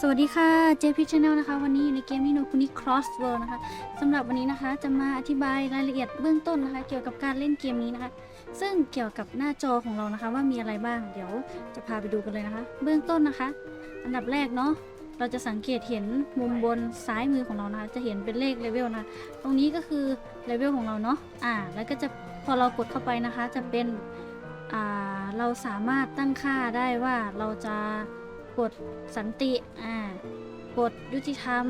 สวัสดีค่ะเจพีชแนลนะคะ วันนี้อยู่ในเกมนิโนคุนิครอสเวิร์กนะคะสำหรับวันนี้นะคะจะมาอธิบายรายละเอียดเบื้องต้นนะคะ เกี่ยวกับการเล่นเกมนี้นะคะ ซึ่งเกี่ยวกับหน้าจอของเรานะคะว่ามีอะไรบ้าง เดี๋ยวจะพาไปดูกันเลยนะคะ เบื้องต้นนะคะ อันดับแรกเนาะเราจะสังเกตเห็นมุมบนซ้ายมือของเรานะคะ จะเห็นเป็นเลขเลเวลนะะตรงนี้ก็คือเลเวลของเราเนาะอ่า แล้วก็จะพอเรากดเข้าไปนะคะ จะเป็นอ่าเราสามารถตั้งค่าได้ว่าเราจะกดสันติอ่ากดยุติธรรม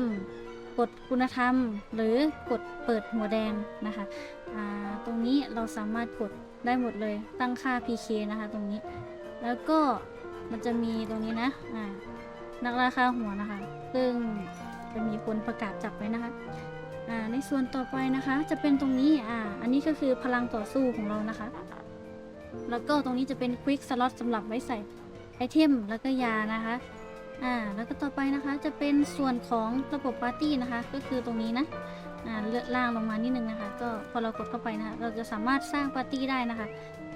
กดคุณธรรม หรือกดเปิดหัวแดงนะคะอ่าตรงนี้เราสามารถกด ได้หมดเลยตั้งค่า PK นะคะตรงนี้ แล้วก็มันจะมีตรงนี้นะอ่านักราคาหัวนะคะ ซึ่งจะมีคนประกาศจับไว้นะคะอ่าในส่วนต่อไปนะคะ จะเป็นตรงนี้อ่าอันนี้ก็คือพลังต่อสู้ของเรานะคะ แล้วก็ตรงนี้จะเป็น Quick Slot สำหรับไว้ใส่ไอเทมแล้วก็ยานะคะอ่าแล้วก็ต่อไปนะคะจะเป็นส่วนของระบบปาร์ตี้นะคะ ก็คือตรงนี้นะ เลือกล่างลงมานิดนึงนะคะ ก็พอเรากดเข้าไปนะคะเราจะสามารถสร้างปาร์ตี้ได้นะคะ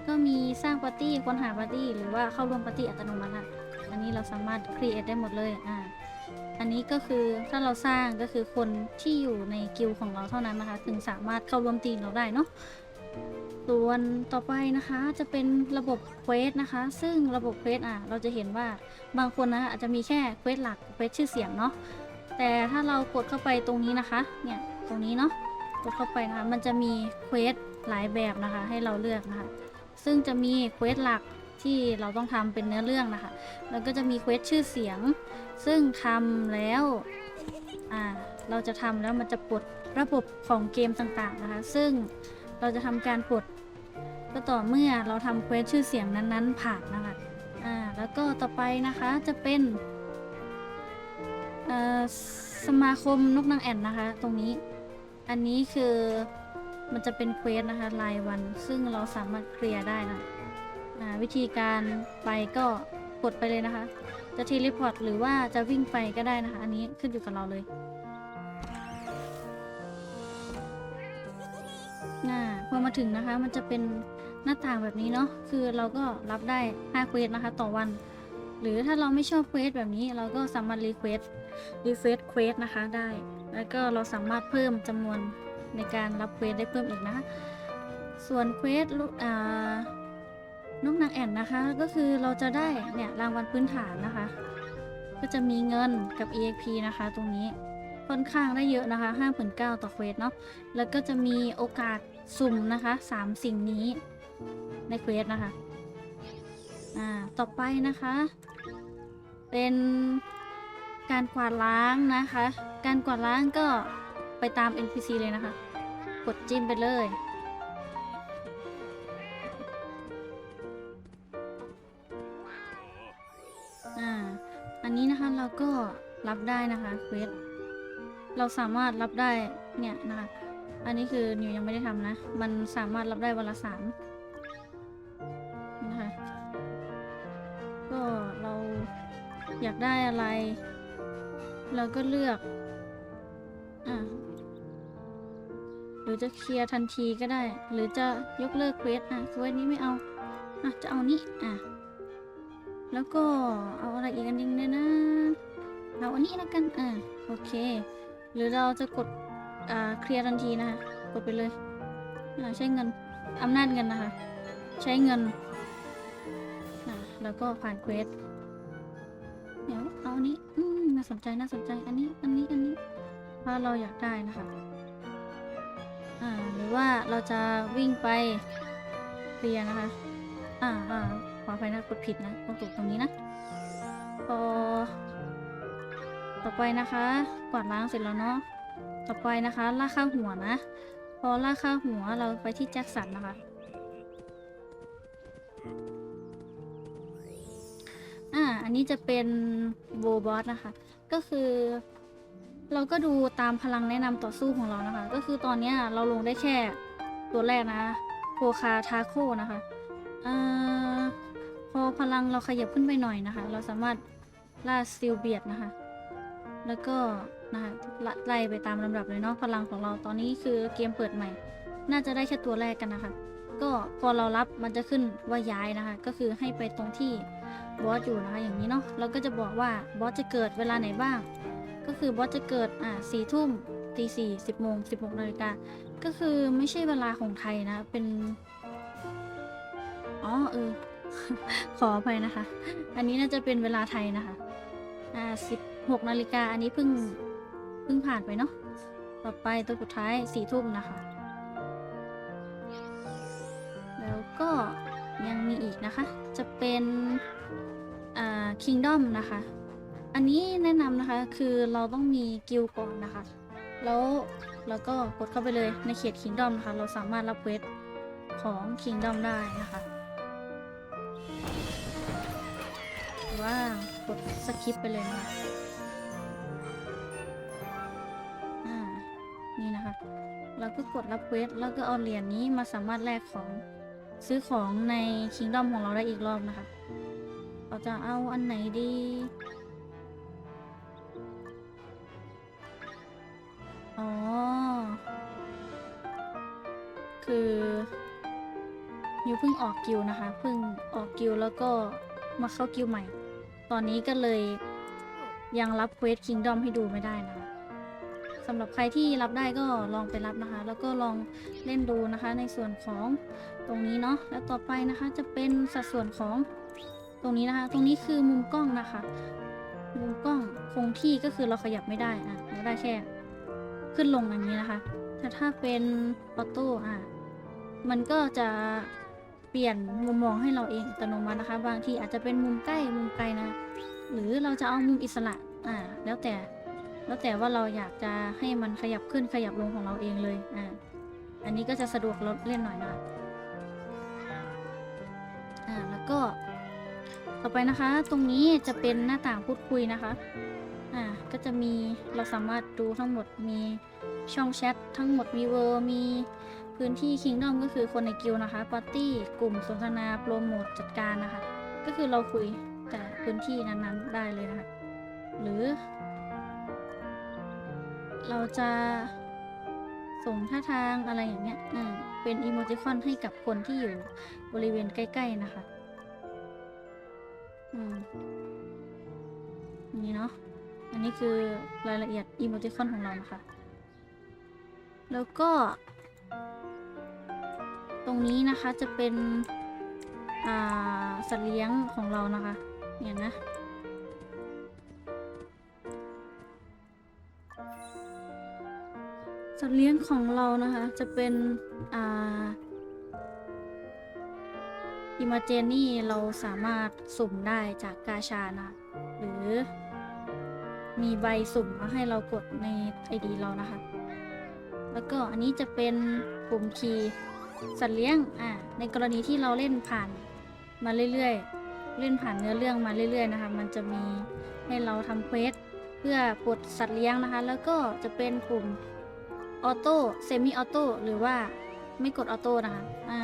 ก็มีสร้างปาร์ตี้ค้นหาปาร์ตี้หรือว่าเข้าร่วมปาร์ตี้อัตโนมัติค่ะอันนี้เราสามารถ create ได้หมดเลยอ่าอันนี้ก็คือถ้าเราสร้างก็คือคนที่อยู่ในกิลของเราเท่านั้นนะคะ ถึงสามารถเข้าร่วมทีมเราได้เนาะส่วนต่อไปนะคะจะเป็นระบบเควสนะคะ ซึ่งระบบเควสอะเราจะเห็นว่าบางคนนะอาจจะมีแค่เควสหลักเควสชื่อเสียงเนาะแต่ถ้าเรากดเข้าไปตรงนี้นะคะเนี่ย ตรงนี้เนาะกดเข้าไปนะคะ มันจะมีเควสหลายแบบนะคะ ให้เราเลือกนะคะ ซึ่งจะมีเควสหลักที่เราต้องทำเป็นเนื้อเรื่องนะคะ แล้วก็จะมีเควสชื่อเสียง ซึ่งทำแล้วอ่าเราจะทำแล้วมันจะปลดระบบของเกมต่างๆนะคะ ซึ่งเราจะทำการปลดก็ต่อเมื่อเราทำเควสชื่อเสียงนั้นๆผ่านนะคะอ่าแล้วก็ต่อไปนะคะจะเป็นสมาคมนกนางแอ่นนะคะ ตรงนี้ อันนี้คือมันจะเป็นเควสนะคะรายวัน ซึ่งเราสามารถเคลียร์ได้นะอ่าวิธีการไปก็กดไปเลยนะคะ จะทีรีพอร์ตหรือว่าจะวิ่งไปก็ได้นะคะ อันนี้ขึ้นอยู่กับเราเลยพอมาถึงนะคะ มันจะเป็นหน้าต่างแบบนี้เนาะคือเราก็รับได้5เควสนะคะ ต่อวัน หรือถ้าเราไม่ชอบเควสแบบนี้ เราก็สามารถรีเควสรีเฟซเควสนะคะได้ แล้วก็เราสามารถเพิ่มจำนวนในการรับเควสได้เพิ่มอีกนะคะส่วนเควสลูกอ่านกนางแอ่นนะคะ ก็คือเราจะได้เนี่ยรางวัลพื้นฐานนะคะ ก็จะมีเงินกับ EXP นะคะตรงนี้ค่อนข้างได้เยอะนะคะ5,900ต่อเควสเนาะ แล้วก็จะมีโอกาสสุ่มนะคะสามสิ่งนี้ในเควสนะคะ อ่า ต่อไปนะคะ เป็น การกวาดล้างนะคะ การกวาดล้างก็ไปตาม NPC เลยนะคะ กดจิ้มไปเลย อ่า อันนี้นะคะเราก็รับได้นะคะเควสเราสามารถรับได้เนี่ยนะคะอันนี้คือนิวยังไม่ได้ทำนะ มันสามารถรับได้วันละสามนะคะ ก็เราอยากได้อะไร เราก็เลือกอะหรือจะเคลียร์ทันทีก็ได้ หรือจะยกเลิกเควสอะเควสนี้ไม่เอาอะจะเอานี้อะแล้วก็เอาอะไรอีกอันนึงเนี่ยนะเอาอันนี้แล้วกันอะโอเค หรือเราจะกดอ่าเคลียร์ทันทีนะคะกดไปเลยอ่าใช้เงินอำนาจเงินนะคะ ใช้เงินอ่าแล้วก็ผ่านเควสเดี๋ยวเอาอันนี้อื สนใจน่าสนใจอันนี้อันนี้อันนี้ถ้าเราอยากได้นะคะอ่าหรือว่าเราจะวิ่งไปเคลียร์นะคะ อ่าอ่าขออภัยนะกดผิดนะต้องกดตรงนี้นะพอต่อไปนะคะกวาดล้างเสร็จแล้วเนาะต่อไปนะคะลากข้างหัวนะ พอลากข้างหัวเราไปที่แจ็คสันนะคะ อันนี้จะเป็นโบบอสนะคะ ก็คือ เราก็ดูตามพลังแนะนำต่อสู้ของเรานะคะ ก็คือตอนเนี้ยเราลงได้แค่ตัวแรกนะโคคาทาโคนะคะอพอพลังเราขยับขึ้นไปหน่อยนะคะ เราสามารถล่าซิลเบียดนะคะ แล้วก็นะคะล่ไล่ไปตามลำดับเลยเนาะพลังของเราตอนนี้คือเกมเปิดใหม่ น่าจะได้แค่ตัวแรกกันนะคะ ก็พอเรารับมันจะขึ้นว่าย้ายนะคะ ก็คือให้ไปตรงที่บอสอยู่นะคะอย่างนี้เนาะแล้วก็จะบอกว่าบอสจะเกิดเวลาไหนบ้าง ก็คือบอสจะเกิดอ่าสี่ทุ่มตีสี่สิบโมงสิบหกนาฬิกาก็คือไม่ใช่เวลาของไทยนะเป็นอ๋อเออขออภัยนะคะ อันนี้น่าจะเป็นเวลาไทยนะคะอ่าสิบหกนาฬิกาอันนี้เพิ่งเพิ่งผ่านไปเนาะต่อไปตัวสุดท้ายสี่ทุ่มนะคะ ก็ยังมีอีกนะคะ จะเป็นอ่าคิงดอมนะคะ อันนี้แนะนำนะคะคือเราต้องมีกิลก่อนนะคะ แล้วแล้วก็กดเข้าไปเลยในเขตคิงดอมนะคะ เราสามารถรับเวสของคิงดอมได้นะคะหรือว่ากดสคิปไปเลยนะคะอ่านี่นะคะ เราก็กดรับเวสแล้วก็เอาเหรียญนี้มาสามารถแลกของ ซื้อของในคิงดอมของเราได้อีกรอบนะคะ เราจะเอาอันไหนดี อ๋อ คือยูเพิ่งออกกิลนะคะ เพิ่งออกกิลแล้วก็มาเข้ากิลใหม่ ตอนนี้ก็เลยยังรับเควสคิงดอมให้ดูไม่ได้นะคะ สำหรับใครที่รับได้ก็ลองไปรับนะคะ แล้วก็ลองเล่นดูนะคะ ในส่วนของตรงนี้เนาะแล้วต่อไปนะคะจะเป็นสัดส่วนของตรงนี้นะคะ ตรงนี้คือมุมกล้องนะคะ มุมกล้องคงที่ก็คือเราขยับไม่ได้อะเราได้แค่ ขึ้นลงอย่างนี้นะคะแต่ถ้าเป็นออโต้อะมันก็จะเปลี่ยนมุมมองให้เราเองอัตโนมัตินะคะ บางทีอาจจะเป็นมุมใกล้มุมไกลนะ หรือเราจะเอามุมอิสระอ่าแล้วแต่ แล้วแต่ว่าเราอยากจะให้มันขยับขึ้นขยับลงของเราเองเลยอ่าอันนี้ก็จะสะดวกเราเล่นหน่อยนะคะอ่าแล้วก็ต่อไปนะคะ ตรงนี้จะเป็นหน้าต่างพูดคุยนะคะอ่าก็จะมีเราสามารถดูทั้งหมดมีช่องแชททั้งหมดมีเวอร์มีพื้นที่ Kingdom ก็คือคนในกิลนะคะปาร์ตี้กลุ่มสนทนาโปรโมทจัดการนะคะ ก็คือเราคุยแต่พื้นที่นั้นๆได้เลยนะคะ หรือ เราจะส่งท่าทางอะไรอย่างเงี้ยเป็นอีโมจิคอนให้กับคนที่อยู่บริเวณใกล้ๆนะคะอือนี้เนาะ อันนี้คือรายละเอียดอีโมจิคอนของเรานะคะแล้วก็ ตรงนี้นะคะจะเป็นสัตว์เลี้ยงของเรานะคะ เนี่ยนะ สัตว์เลี้ยงของเรานะคะ จะเป็น อ่าอิมาเจนี่เราสามารถสุ่มได้จากกาชานะ หรือมีใบสุ่มมาให้เรากดใน ID เรานะคะ แล้วก็อันนี้จะเป็นปุ่มคีย์สัตว์เลี้ยงอ่าในกรณีที่เราเล่นผ่านมาเรื่อยๆ เล่นผ่านเนื้อเรื่องมาเรื่อยๆนะคะ มันจะมีให้เราทำเควสเพื่อปลดสัตว์เลี้ยงนะคะ แล้วก็จะเป็นปุ่ม ออโต้เซมิออโต้หรือว่าไม่กดออโต้นะคะอ่า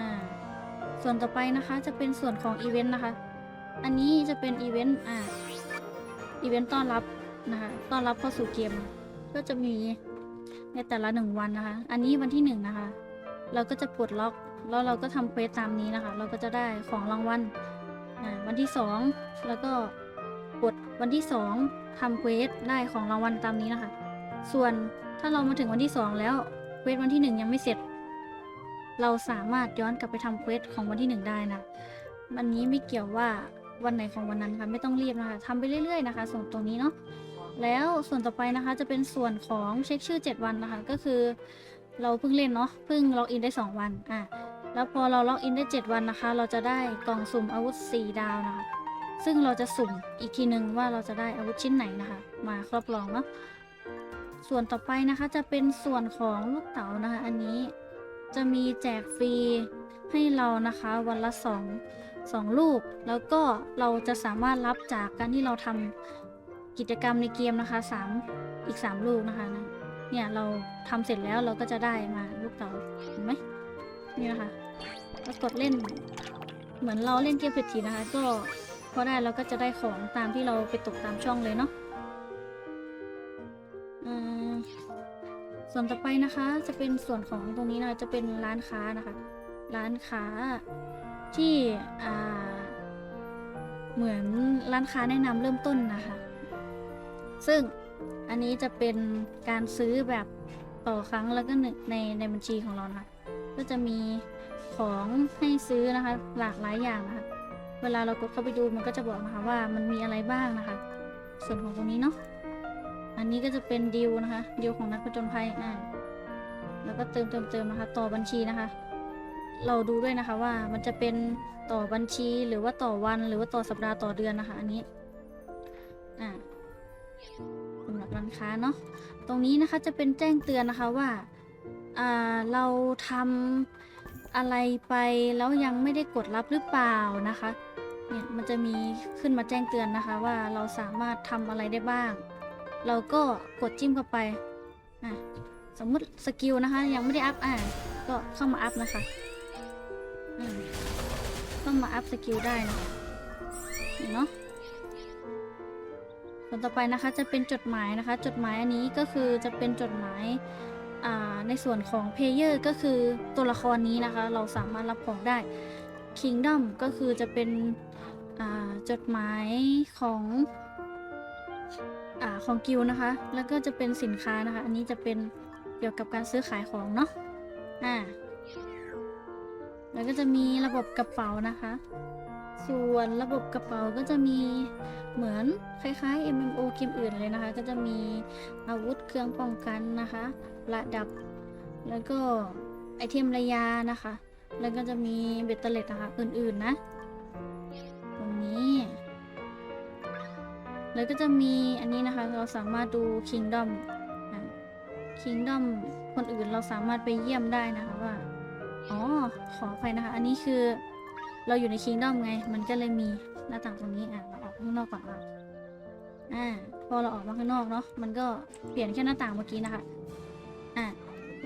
ส่วนต่อไปนะคะจะเป็นส่วนของอีเวนต์นะคะ อันนี้จะเป็นอีเวนต์อ่าอีเวนต์ต้อนรับนะคะต้อนรับเข้าสู่เกม ก็จะมีในแต่ละหนึ่งวันนะคะ อันนี้วันที่หนึ่งนะคะ เราก็จะปลดล็อกแล้วเราก็ทำเควสตามนี้นะคะ เราก็จะได้ของรางวัลวันที่สองแล้วก็กดวันที่สองทำเควสได้ของรางวัลตามนี้นะคะ ส่วน ถ้าเรามาถึงวันที่สองแล้วเควสวันที่หนึ่งยังไม่เสร็จ เราสามารถย้อนกลับไปทำเควสของวันที่หนึ่งได้นะวันนี้ไม่เกี่ยวว่าวันไหนของวันนั้นค่ะไม่ต้องรีบนะคะทำไปเรื่อยๆนะคะ ส่วนตรงนี้เนาะแล้วส่วนต่อไปนะคะจะเป็นส่วนของเช็คชื่อ 7 วันนะคะ ก็คือเราเพิ่งเล่นเนาะเพิ่งล็อกอินได้ 2 วันอะแล้วพอเราล็อกอินได้ 7 วันนะคะ เราจะได้กล่องสุ่มอาวุธ 4 ดาวนะคะ ซึ่งเราจะสุ่มอีกทีนึงว่าเราจะได้อาวุธชิ้นไหนนะคะ มาครอบรองเนาะ ส่วนต่อไปนะคะจะเป็นส่วนของลูกเต๋านะคะ อันนี้จะมีแจกฟรีให้เรานะคะวันละสองสองลูก แล้วก็เราจะสามารถรับจากการที่เราทำกิจกรรมในเกมนะคะสามอีกสามลูกนะคะนะเนี่ยเราทำเสร็จแล้วเราก็จะได้มาลูกเต๋าเห็นไหมนี่นะคะแล้วกดเล่น เหมือนเราเล่นเกมเศรษฐีนะคะ ก็พอได้เราก็จะได้ของตามที่เราไปตกตามช่องเลยเนาะ ส่วนต่อไปนะคะจะเป็นส่วนของตรงนี้นะจะเป็นร้านค้านะคะ ร้านค้าที่อ่าเหมือนร้านค้าแนะนำเริ่มต้นนะคะ ซึ่งอันนี้จะเป็นการซื้อแบบต่อครั้งแล้วก็ในในในบัญชีของเรานะก็จะมีของให้ซื้อนะคะ หลากหลายอย่างนะคะ เวลาเรากดเข้าไปดูมันก็จะบอกนะคะว่ามันมีอะไรบ้างนะคะ ส่วนของตรงนี้เนาะ อันนี้ก็จะเป็นดิวนะคะ ดิวของนักผจญภัยอ่าแล้วก็เติมเติมเติมนะคะ ต่อบัญชีนะคะ เราดูด้วยนะคะว่ามันจะเป็นต่อบัญชีหรือว่าต่อวันหรือว่าต่อสัปดาห์ต่อเดือนนะคะ อันนี้อ่าสำหรับร้านค้าเนาะตรงนี้นะคะจะเป็นแจ้งเตือนนะคะว่าอ่าเราทำอะไรไปแล้วยังไม่ได้กดรับหรือเปล่านะคะเนี่ยมันจะมีขึ้นมาแจ้งเตือนนะคะว่าเราสามารถทำอะไรได้บ้าง เราก็กดจิ้มเข้าไปอะสมมติสกิลนะคะ ยังไม่ได้อัพอะก็เข้ามาอัพนะคะเข้ามาอัพสกิลได้นะคะนี่เนาะส่วนต่อไปนะคะจะเป็นจดหมายนะคะ จดหมายอันนี้ก็คือจะเป็นจดหมายในส่วนของเพลเยอร์ก็คือตัวละครนี้นะคะ เราสามารถรับของได้ Kingdom ก็คือจะเป็นจดหมายของ อ่าของกิลนะคะ แล้วก็จะเป็นสินค้านะคะ อันนี้จะเป็นเกี่ยวกับการซื้อขายของเนาะอ่าแล้วก็จะมีระบบกระเป๋านะคะ ส่วนระบบกระเป๋าก็จะมีเหมือนคล้ายๆ MMO เกมอื่นเลยนะคะ ก็จะมีอาวุธเครื่องป้องกันนะคะ ระดับ แล้วก็ไอเทมระยานะคะ แล้วก็จะมีเบตเตอร์เล็ตนะคะอื่นๆนะ ตรงนี้ แล้วก็จะมีอันนี้นะคะเราสามารถดู Kingdom อะ Kingdom คนอื่นเราสามารถไปเยี่ยมได้นะคะว่า อ๋อ ขออภัยนะคะ อันนี้คือเราอยู่ใน Kingdom ไง มันก็เลยมีหน้าต่างตรงนี้อะเราออกข้างนอกก่อนว่าอ่าพอเราออกมาข้างนอกเนาะมันก็เปลี่ยนแค่หน้าต่างเมื่อกี้นะคะอะ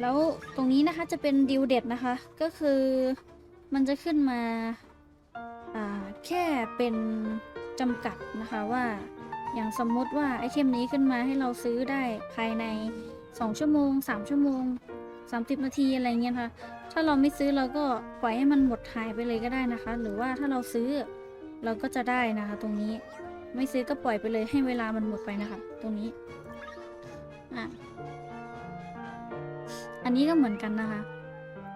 แล้วตรงนี้นะคะจะเป็นดิวเด็ดนะคะ ก็คือมันจะขึ้นมาอ่าแค่เป็นจำกัดนะคะว่า อย่างสมมติว่าไอเทมนี้ขึ้นมาให้เราซื้อได้ภายใน 2 ชั่วโมง 3 ชั่วโมง 30 นาทีอะไรเงี้ยค่ะ ถ้าเราไม่ซื้อเราก็ปล่อยให้มันหมดหายไปเลยก็ได้นะคะ หรือว่าถ้าเราซื้อเราก็จะได้นะคะ ตรงนี้ไม่ซื้อก็ปล่อยไปเลยให้เวลามันหมดไปนะคะ ตรงนี้อะอันนี้ก็เหมือนกันนะคะ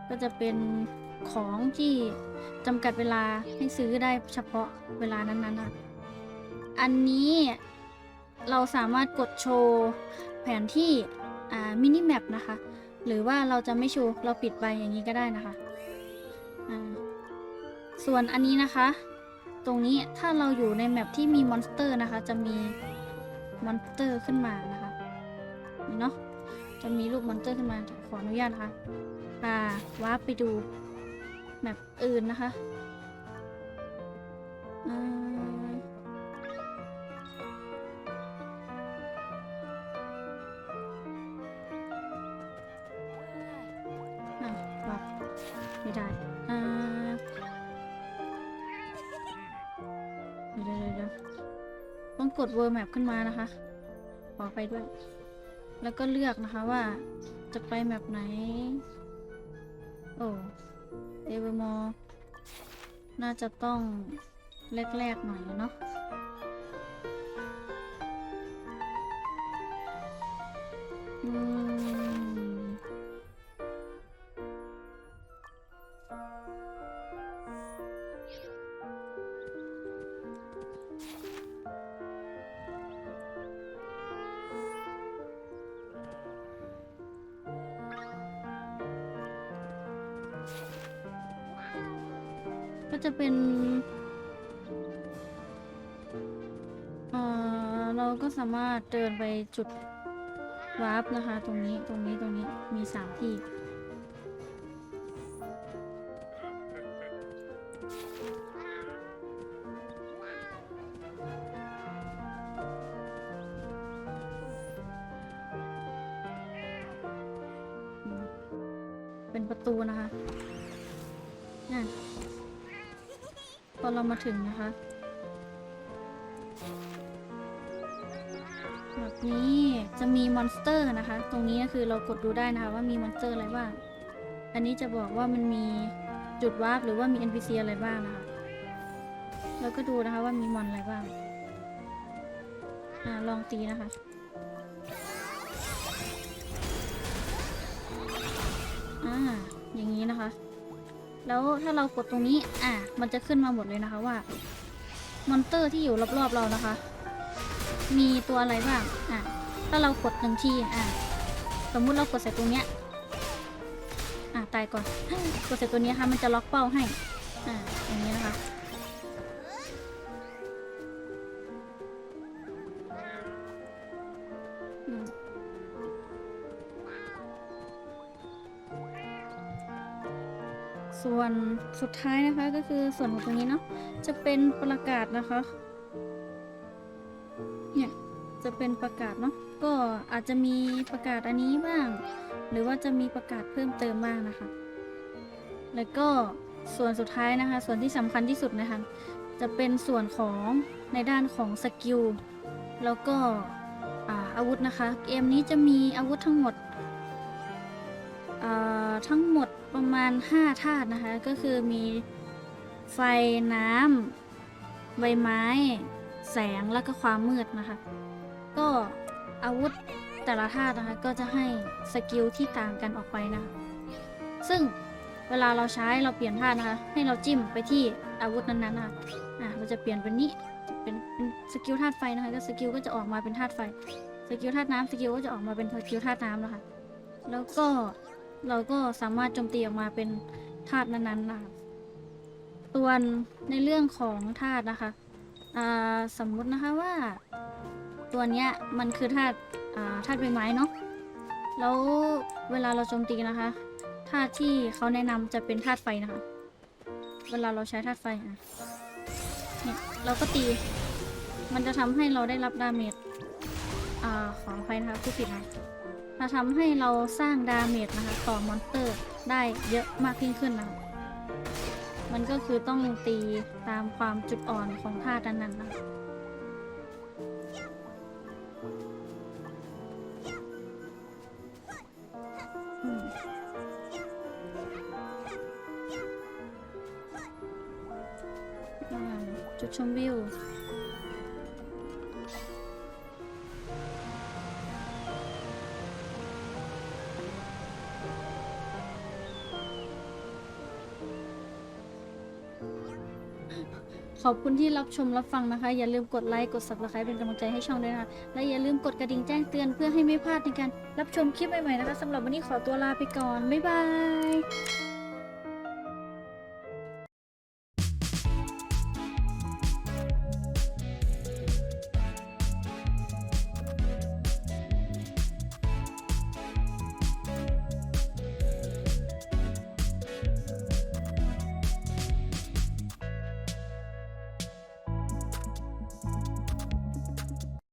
ก็จะเป็นของที่จำกัดเวลาให้ซื้อได้เฉพาะเวลานั้นๆนะะ อันนี้เราสามารถกดโชว์แผนที่มินิแมปนะคะ หรือว่าเราจะไม่โชว์เราปิดไปอย่างนี้ก็ได้นะคะ ส่วนอันนี้นะคะ ตรงนี้ถ้าเราอยู่ในแมปที่มีมอนสเตอร์นะคะ จะมีมอนสเตอร์ขึ้นมานะคะนี่เนาะจะมีรูปมอนสเตอร์ขึ้นมาขออนุญาตนะคะพาวาร์ปไปดูแมปอื่นนะคะ อืม ด World Map ขึ้นมานะคะ ขอไปด้วย แล้วก็เลือกนะคะว่าจะไปแมปไหน โอ้เอเวอร์มอน่าจะต้องแรกๆหน่อยเนาะ ก็สามารถเดินไปจุดวาร์ปนะคะ ตรงนี้ตรงนี้ตรงนี้มีสามที่ เป็นประตูนะคะน่ะพอเรามาถึงนะคะ นี้จะมีมอนสเตอร์นะคะ ตรงนี้ก็คือเรากดดูได้นะคะว่ามีมอนสเตอร์อะไรบ้าง อันนี้จะบอกว่ามันมีจุดวาร์ปหรือว่ามี NPC อะไรบ้างนะคะแล้วก็ดูนะคะว่ามีมอนอะไรบ้าง อ่าลองตีนะคะ อ่า อย่างนี้นะคะ แล้วถ้าเรากดตรงนี้ อ่า มันจะขึ้นมาหมดเลยนะคะว่ามอนเตอร์ที่อยู่รอบๆเรานะคะ มีตัวอะไรบ้าง อะ ถ้าเรากดหนึ่งทีอะ สมมุติเรากดใส่ตรงเนี้ย อะตายก่อน กดใส่ตัวนี้ค่ะ มันจะล็อกเป้าให้ อะอย่างนี้นะคะส่วนสุดท้ายนะคะก็คือส่วนของตรงนี้เนาะจะเป็นประกาศนะคะ เป็นประกาศเนาะก็อาจจะมีประกาศอันนี้บ้าง หรือว่าจะมีประกาศเพิ่มเติมบ้างนะคะ แล้วก็ส่วนสุดท้ายนะคะ ส่วนที่สำคัญที่สุดนะคะ จะเป็นส่วนของในด้านของสกิลแล้วก็อาอาวุธนะคะ เกมนี้จะมีอาวุธทั้งหมดทั้งหมดประมาณ 5 ธาตุนะคะ ก็คือมีไฟน้ำใบไม้ แสงแล้วก็ความมืดนะคะ ก็อาวุธแต่ละธาตุนะคะก็จะให้สกิลที่ต่างกันออกไปนะ ซึ่งเวลาเราใช้เราเปลี่ยนธาตุนะคะ ให้เราจิ้มไปที่อาวุธนั้นๆนะคะอะเราจะเปลี่ยนเป็นนี้เป็นเป็นสกิลธาตุไฟนะคะก็สกิลก็จะออกมาเป็นธาตุไฟสกิลธาตุน้ำสกิลก็จะออกมาเป็นสกิลธาตุน้ำนะคะแล้วก็เราก็สามารถโจมตีออกมาเป็นธาตุนั้นๆนะคะส่วนในเรื่องของธาตุนะคะสมมุตินะคะว่า ตัวเนี้ยมันคือธาตุธาตุใบไม้เนาะแล้วเวลาเราโจมตีนะคะธาตุที่เขาแนะนำจะเป็นธาตุไฟนะคะ เวลาเราใช้ธาตุไฟอะเนี่ยเราก็ตี มันจะทำให้เราได้รับดาเมจอ่าขออภัยนะคะผู้ผิดนะมาทำให้เราสร้างดาเมจนะคะต่อมอนสเตอร์ได้เยอะมากยิ่งขึ้นนะคะมันก็คือต้องตีตามความจุดอ่อนของธาตุนั้นๆนะคะ ขอบคุณที่รับชมรับฟังนะคะ อย่าลืมกดไลค์กด subscribe เป็นกำลังใจให้ช่องด้วยนะคะและอย่าลืมกดกระดิ่งแจ้งเตือนเพื่อให้ไม่พลาดในการรับชมคลิปใหม่ๆนะคะสำหรับวันนี้ขอตัวลาไปก่อนบ๊ายบาย